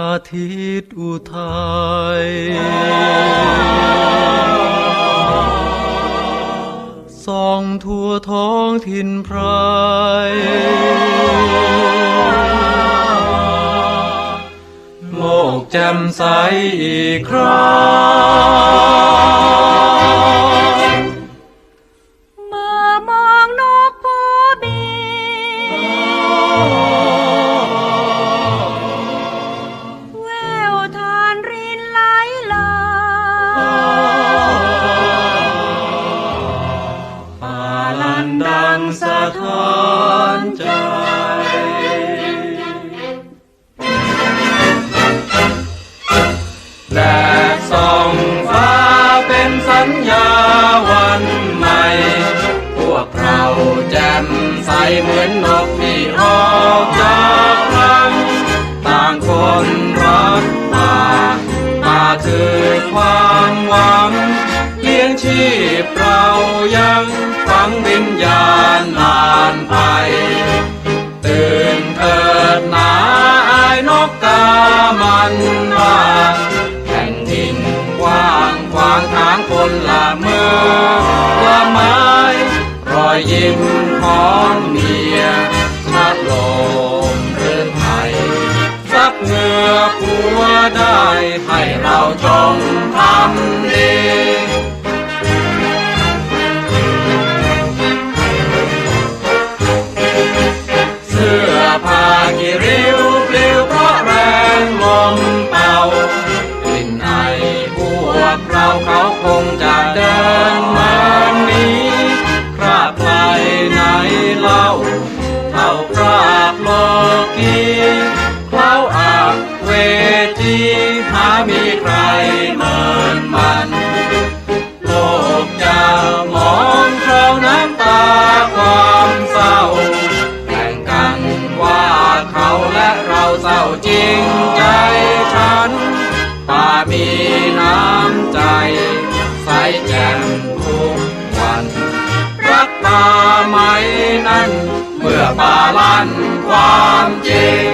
าทิตย์อุทัยส่องทั่วท้องถิ่นไพรโลกแจ่มใสอีกครั้งาลันดังสะท้านใจแดดส่องฟ้าเป็นสัญญาวันใหม่ พวกเราแจ่มใสเหมือนนกที่ออกจากรังต่างคนรักป่าป่าคือความหวังเลี้ยงชีพเรา ยังฝังวิญญาณนานไป ตื่นเถิดหนาอายนกกามันบ้าแผ่นดินกว้างขวางทางคนละเมือกว่าไม้รอยยิ้มของเมียชัดลมเรือนไทยสักเหงื่อผัวได้ให้เราจง หามีใครเหมือนมัน โลกจะมองเราน้ำตาความเศร้าแบ่งกันว่าเขาและเราเศร้าจริงใจฉันป่ามีน้ำใจ ใสแจ่มทุกวัน รักป่าไหมนั้น เมื่อป่าลั่นความจริง